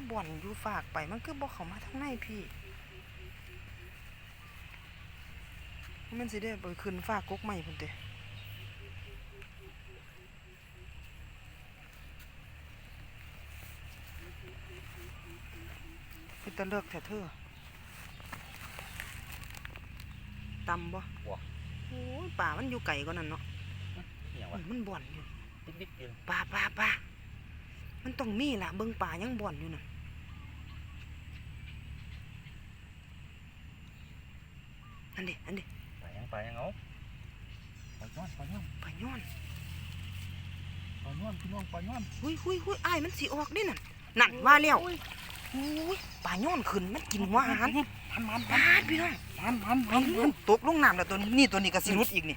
คือบ่อนอยู่ฝากไป มันคือบ่เข้ามาทางในพี่มันสิได้ไปขึ้นฝากกกใหม่พุ่นเด้คือตะเลือกแท้เธอตำบ่บ่โอ้ยป่ามันอยู่ไกลกว่านั้นเนาะเหี่ยวอุ้วะยมันบ่อนอยู่ติ๊กๆอยู่ป่าป่าป่ามันต้องมีล่ะเบิ่งป่ายังบ่อนอยู่น่ะอันเด้อันเด้ ไปยังไปยังเอาป ล่อยย้อนปล่อยย้อนป่าย้อนปล่อยย้อนพี่น้องปล่อยย้อนหุยหุยหุยอ้ายมันสิออกเด้นั่นนั่นว่าแล้วโอ้ยป่าย้อนขึ้นมันกินหัวอาหารมันมันปาดพี่น้องมันมันมัมันนมันตกลงน้ำแล้วตัวนี้ตัวนี้ก็สิรุดอีกนี่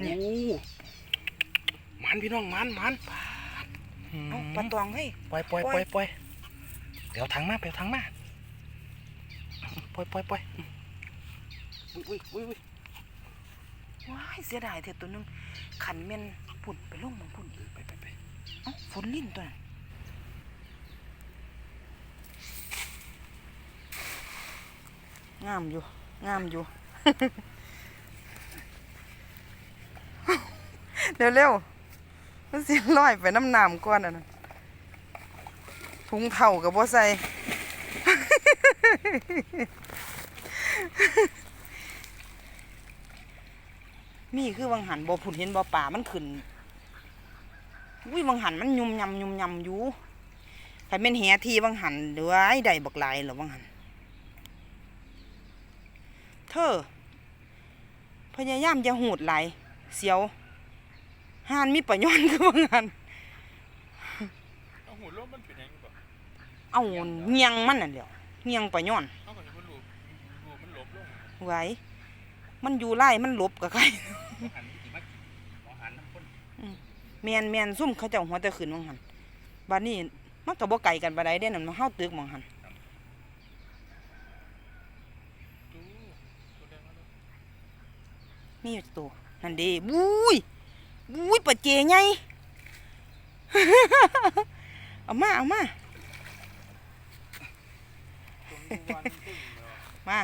นี่โอ้มันพี่น้องมันมันเอ้าปลาตองเฮ้ยปล่อยปล่อยปล่อยปล่อยเดี๋ยวทางมาเดี๋ยวทางมาปล่อยปล่อยปล่อยอุ้ยอุ้ยอุ้ย ว้ายเสียดายเถอะตัวนึงขันแม่นพุ่นไปลงมันพุ่นไปไปไปเอ้าฝนลิ้นตัวนั้นงามอยู่ งามอยู่ เร็วเร็วๆมันสิลอยไปน้ำน้ำก่อนอะนะถุงเท่ากับบ่ใส่ มีคือวังหันบ่ผุนเห็นบ่ป่ามันขึ้นอุ้ยวังหันมันยุ่มยำยุ่มยำอยู่แต่เป็นแหทีวังหันเดือยใดบักหลายเหรอวังหันเธอพยายามจะหูดไหลายเสียวห่านมีประโยชน์คือวังหันเอาหัวโลกมันเป็นยังไงบ่เอาเงียงมันน่ะเดียวเงียงประโยชน์เอาก่อนที่มันหลุดหลุดมันหลบลงไว้มันอยู่ไล่มันหลบกับใคร หันอีกมั้ยมอหันน้ำข้นแมนแมนซุ่มเขาเจ้าหัวแต่ขืนวังหันบัดนี้มันก็บ่ไกลกันปานใดเด้นั่นมันเฮาตึกมองหันดูตัวแดงมาเลยมีอยู่ตัวนั่นเด้บุ้ยบุ้ยปะเจไงเอามาเอามามา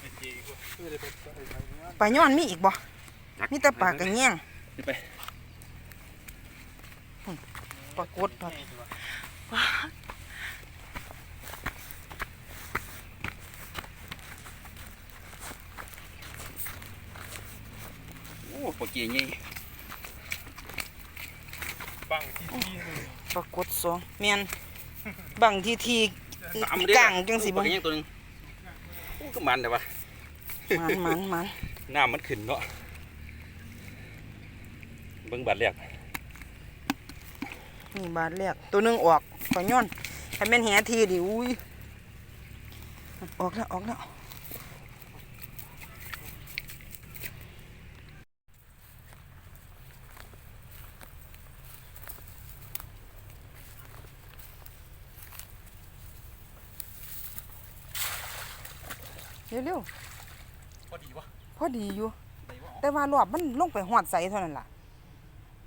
เป็นจีกว่าเพื่อจะไปไปไปงานปลาย้อนมีอีกบ่มีแต่ปลากระเงี้ยงไปปลากดปลาใช่ใช่ปะว้าโอ้ปวดเกียร์ไงปังที่ที่เลยปลากดสองแมนบางทีทีกลางจังสิบ่บ่ยังตัวนึงโอ้ก็มันแต่ว่า มันมันมันน้ำมันขึ้นเนาะเบิ่งบาดแรกนี่บาทแรกตัวหนึงออกปลาย้อนถ้าแม่นแหทีดิอุ้ยออกแล้วออกแล้วเร็วพอดีวะๆ พอดีอยู่ แต่ว่ารอบมันลงไปหอดใสเท่านั้นล่ะ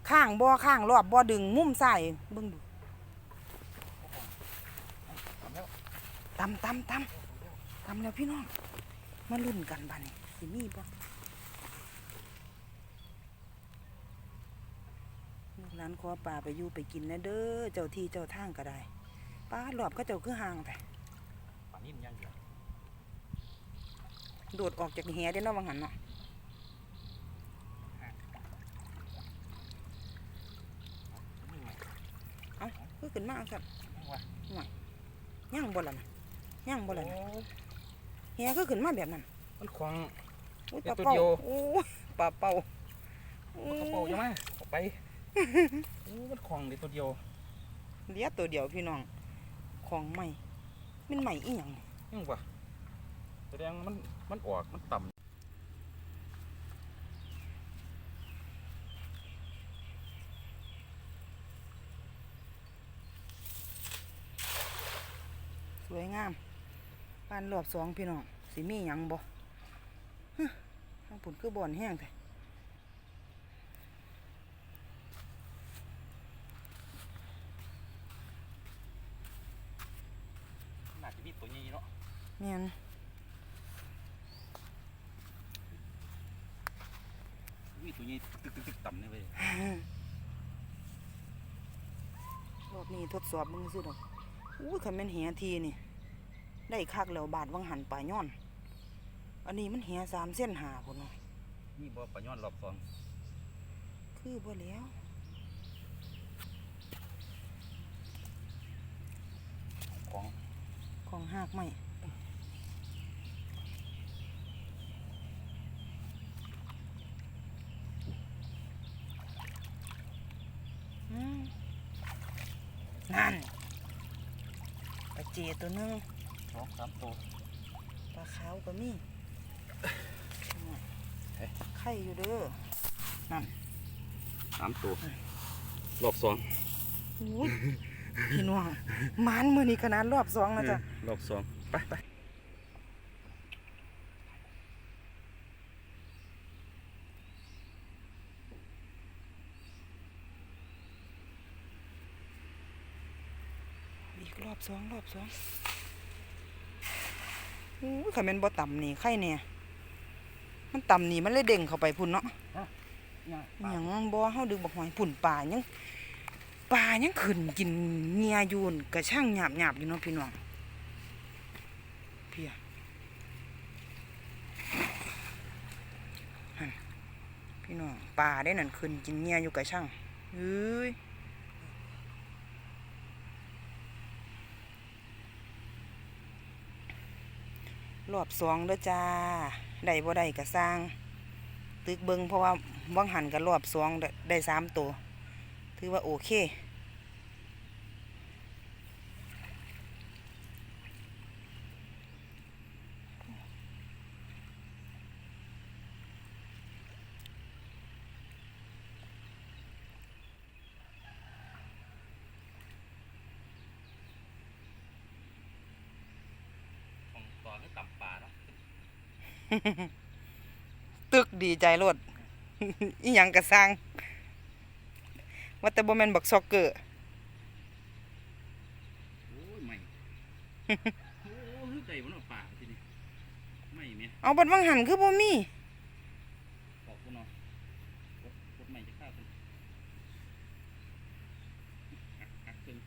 ข้างบ่อข้างรอบบ่อดึงมุมซ้ายเบิ่งดูตำตำตำตำแล้วพี่น้องมาลุ้นกันบัดนี้สิมีบ่ลูกหลานขอปลาไปอยู่ไปกินนะเด้อเจ้าที่เจ้าทางก็ได้ป้ารอบเขาเจ้าคือห่างแต่ป่านนี้มันยังอยู่ โดดออกจากแหได้เนาะวังหันเนาะเอ้าคือขึ้นมาเอาสัตว์ยังวะย่างบ่ล่ะนะย่างบ่ล่ะนะโอ้เฮียก็ขึ้นมาแบบนั้น มันควงอุ้ยเดี๋ปยลาวตัวเป่าเดียวโอ้ยปลาเป่าโอ้กระเป๋ายังไงออกไปโอ้มันควงเดียวตัวเดียวเหลี้ยตัวเดียวพี่น้องของใหม่มันใหม่อีหยังนี่ยังวะแสดงมัน มันออกมันต่ำสวยงามบ้านรอบสองพี่น้องสิมีหยังบ่ฮึทางปุ่นคือบ่อนแห้งแต่ ตัวนี้ตึกตึกตึกต่ำนี่เว้ยรอบนี้ทดสอบมึงซื้อดอกอุ้ยคันแม่นแหทีนี่ ได้คักแล้วบาทวังหันปลาย้อน อันนี้มันแหสามเส้นหาพุ่นเนาะนี่บ่ปลาย้อนรอบสองคือบ่แล้วของของหากไม่อืม นั่นปลาเจตัวหนึงสองสามตัวปลาขาวก็มีเฮ้ยไข่อยู่เด้อสามตัวรอบสองอุ้ยพี่น้องหมันมือนี้ขนาดรอบสองนะจ๊ะรอบสองไปไป รอบสองรอบสองอู้ยขันเป็นบ่ต่ำนี่ไข่เนี่ยมันต่ำนี่มันเลยเด้งเข้าไปพุ่นเนาะเนี่ยอหย่างบ่เฮาดึงบักหอยพุ่นป่ายังป่ายังขึ้นกินเงียอยูนกระช่างหยาบหยาบๆอยู่เนาะพี่น้องเพี่ยหั่นพี่น้องป่าได้นั่นขึ้นกินเงียอยู่กระช่างเอ้ย รอบสองเด้อจ้าได้บ่ได้ก็สร้าง ตึกเบิงเพราะว่าว่างหันกับรอบสองได้สามตัว ถือว่าโอเค ของต่อให้ต่ำปลาเนาะ ตึกดีใจรดอีหยังกระสร้างว่าแต่บ่แม่นบักซอกเกอร์โอ้ยไม่โอ้ยใจมันเอาปลาทีนี้ไม่เมียเอาบัดว่างหันคือบ่มี ขอบคุณเนาะกดกดใหม่จะฆ่าคุณหักหักขึ้น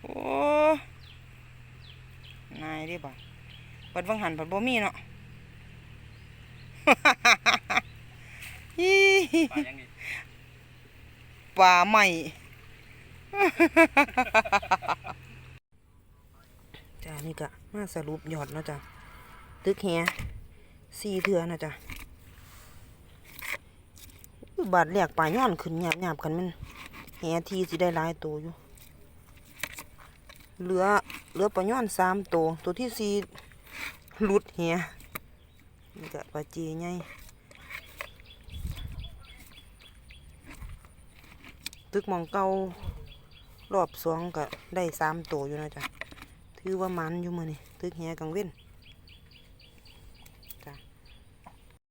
โอ้ นายเดิบ่ะบัดว่างหันบัดบ่มีเนาะฮิปลายังไงปลาใหม่จ้านี่กะมาสรุปยอดเนาะจ้ะตึกแฮสี่เถื่อนะจ้ะอุ๊ยบาดแหลกปลาย้อนขึ้นหยาบหยาบๆกันมันแฮทีสิได้หลายตัวอยู่ เหลือ เหลือปลาย้อนสามตัวตัวที่สี่หลุดเฮนี่กะปลาจีไงตึกมองเก่ารอบสองก็ได้สามตัวอยู่นะจ๊ะถือว่ามันอยู่มือนี่ตึกแหกังเว้น